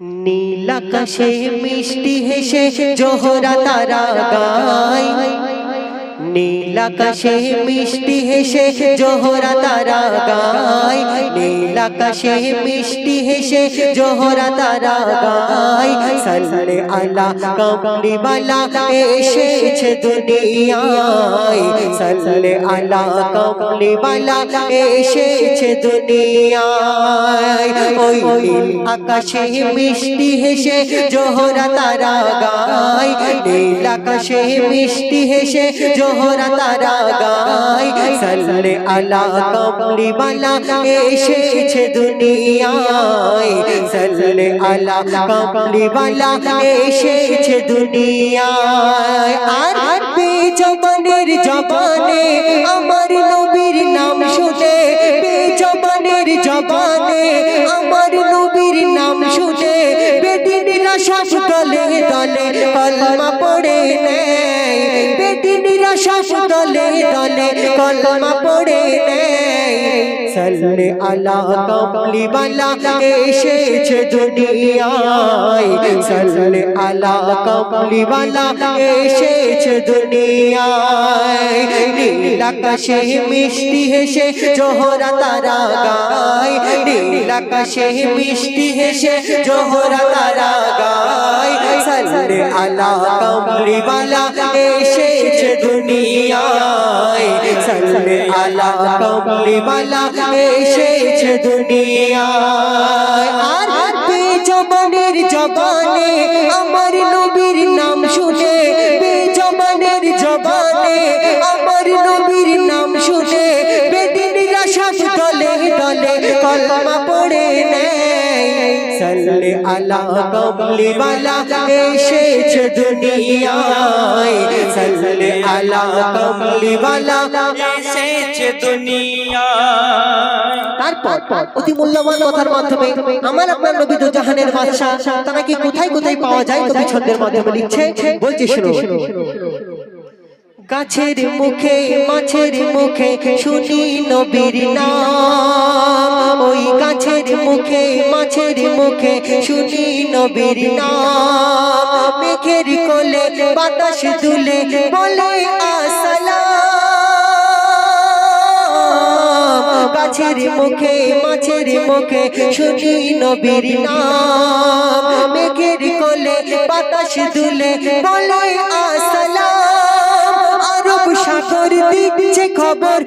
নীল আকাশে মিষ্টি হেসে জোহরা তারা গায়। নীল আকাশে মিষ্টি হেসে জোহরা তারা গায়। নীল আকাশে মিষ্টি হেসে জোহরা তারা গায়। সাল্লে আলা কমলি বালা এসেছে দুনিয়ায়। সাল্লে আলা কমলি বালা এসেছে দুনিয়ায়। ওই আকাশে মিষ্টি হেসে জোহরা তারা গায়। নীল আকাশে মিষ্টি হেসে জোহরা তারা গায়। সাল্লে আলা কমলি বালা এসেছে দুনিয়ায়। সাল্লে আলা কমলি বালা এসেছে দুনিয়ায়। আর বেজবানের জবানে আমার নবীর নাম শুনে বেজবানের জবানে আমার নবীর নাম শুনে বেদিনীরা সব দলে দলে কলমা পড়ে নেয় সব দলে দলে কলমা পড়ে নেয়। সাল্লে আলা কমলি বালা এসেছে দুনিয়ায় সাল্লে আলা কমলি বালা এসেছে দুনিয়ায় নীল আকাশে মিষ্টি হেসে জোহরা তারা গায় নীল আকাশে মিষ্টি হেসে জোহরা তারা গায় সাল্লে আলা কমলি বালা এসেছে দুনিয়ায় সাল্লে আলা কমলি বালা এসেছে দুনিয়ায় আর বেজবানের জবানে আমার নবীর নাম শুনে বেজবানের জবানে, আমার নবীর নাম শুনে বেদিনীরা সব দলে দলে, কলমা পড়ে আলা কমলি বালা এসেছে দুনিয়ায়। সাল্লে আলা কমলি বালা এসেছে দুনিয়া তারপর অতি মূল্যবান কথার মাধ্যমে আমার আপনার নবী দু জাহানের তারা কি কোথায় কোথায় পাওয়া যায় কবি ছন্দের মাধ্যমে লিখছে? বলছি শুনো গাছের মুখে মাছের মুখে শুনি নবীর নাম। ওই গাছের মুখে মাছের মুখে শুনি নবীর নাম। মেঘের কোলে বাতাস দুলে বলে আসসালাম। গাছের মুখে মাছের মুখে শুনি নবীর নাম। মেঘের কোলে বাতাস দুলে বলে সাগর দিচ্ছে খবর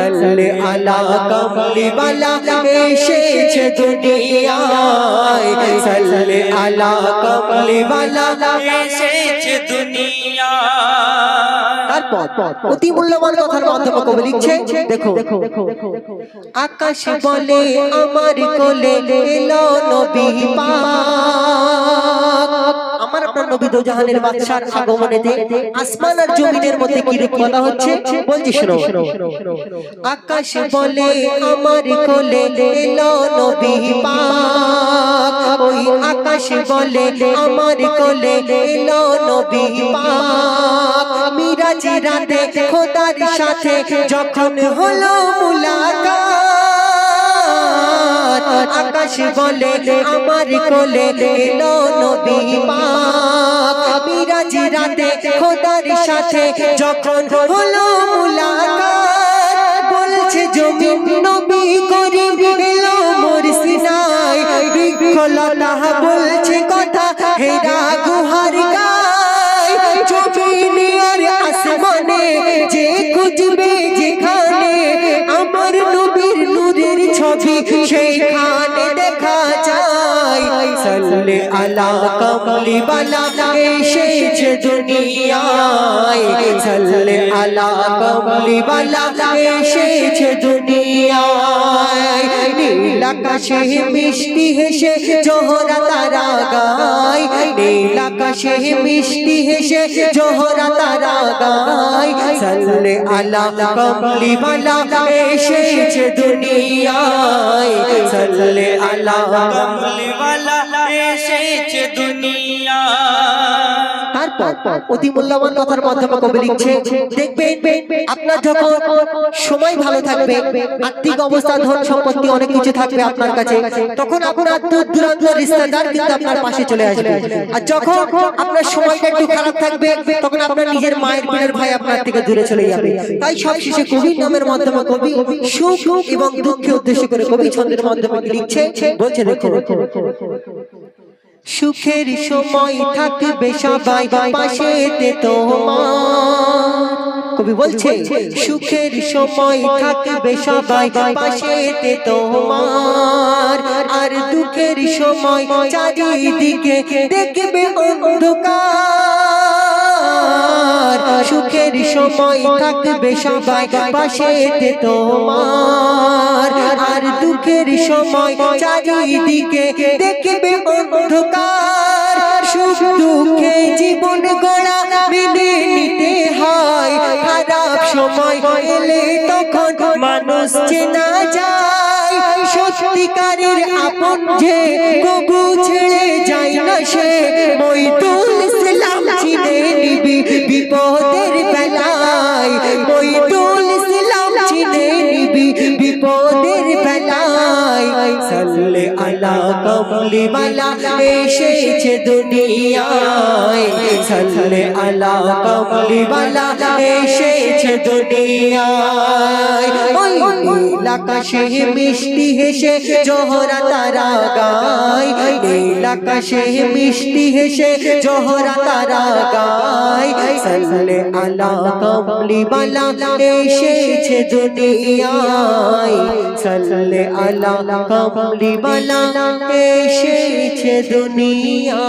সাল্লে আলা কমলি বালা এসেছে দুনিয়ায়। সাল্লে আলা কমলি বালা এসেছে দুনিয়া অতি মূল্যবান কথার মাধ্যমে কবি লিখছে দেখো। আকাশ বলে আমার কোলে এলো নবী পাক। আমার আপনার নবী দো জাহানের বাদশার আগমনেতে আসমান আর জমিনের মধ্যে কি কথা হচ্ছে? বলছি শোনো। আকাশ বলে আমার কোলে এলো নবী পাক। ওই আকাশ বলে আমার কোলে এলো নবী পাক। মিরাজ রাতে খোদার সাথে যখন হলো মুলাকাত, আকাশ বলে আমার কোলে এলো নবী পাক। মিরাজ রাতে খোদার সাথে যখন হলো মুলাকাত আলা কমলি বালা এসেছে দুনিয়ায়। সাল্লে আলা কমলি বালা এসেছে দুনিয়ায়। নীল আকাশে মিষ্টি হেসে জোহরা তারা গায়। নীল আকাশে মিষ্টি হেসে জোহরা তারা গায়। সাল্লে আলা কমলি বালা এসেছে দুনিয়ায়। সাল্লে আলা কমলিওয়ালা এসেছে দুনিয়া তারপর অতি মূল্যবান কথার মাধ্যমে কবি লিখছে, দেখবেন আপনার যখন সময় ভালো থাকবে, আর্থিক অবস্থা, ধন সম্পত্তি অনেক কিছু থাকবে আপনার কাছে, তখন আপনার দূর দূরান্ত রিশতেদার কিন্তু আপনার পাশে চলে আসবে। আর যখন আপনার সময়টা একটু খারাপ থাকবে, তখন আপনার নিজের মায়ের পেটের ভাই আপনার থেকে দূরে চলে যাবে। তাই সব শেষে কবির নামের মাধ্যমে কবি সুখ এবং দুঃখে উদ্দেশ্য করে কবি ছন্দের মাধ্যমে লিখছে, বলছে দেখো সুখের সময় থাকবে সবাই পাশেতে তোমার। কবি বলছে সুখের সময় থাকবে সবাই পাশেতে তোমার। আর দুঃখের সময় চারিদিকে দেখবে অন্ধকার। সুখের সময় থাকবে সবাই পাশেতে তোমার। আর দুঃখের সময় চারিদিকে দেখবে অন্ধকার। সুখ দুঃখে জীবন নিতে হয়। খারাপ সময় এলে তখন মানুষ চেনা যায়। সত্যিকারের আপন যে কবু ছেড়ে যায় না সে। মইদুল ইসলাম চিনে কমলি এসেছে দুনিয়ায়। সাল্লে আলা কমলি এসেছে দুনিয়ায়। আকাশে মিষ্টি হেসে জোহরা তারা গায়। নীল আকাশে মিষ্টি হেসে জোহরা তারা গায়। সাল্লে আলা কমলি এসেছে দুনিয়ায়। সাল্লে আলা কমলি বালা এসেছে দুনিয়া।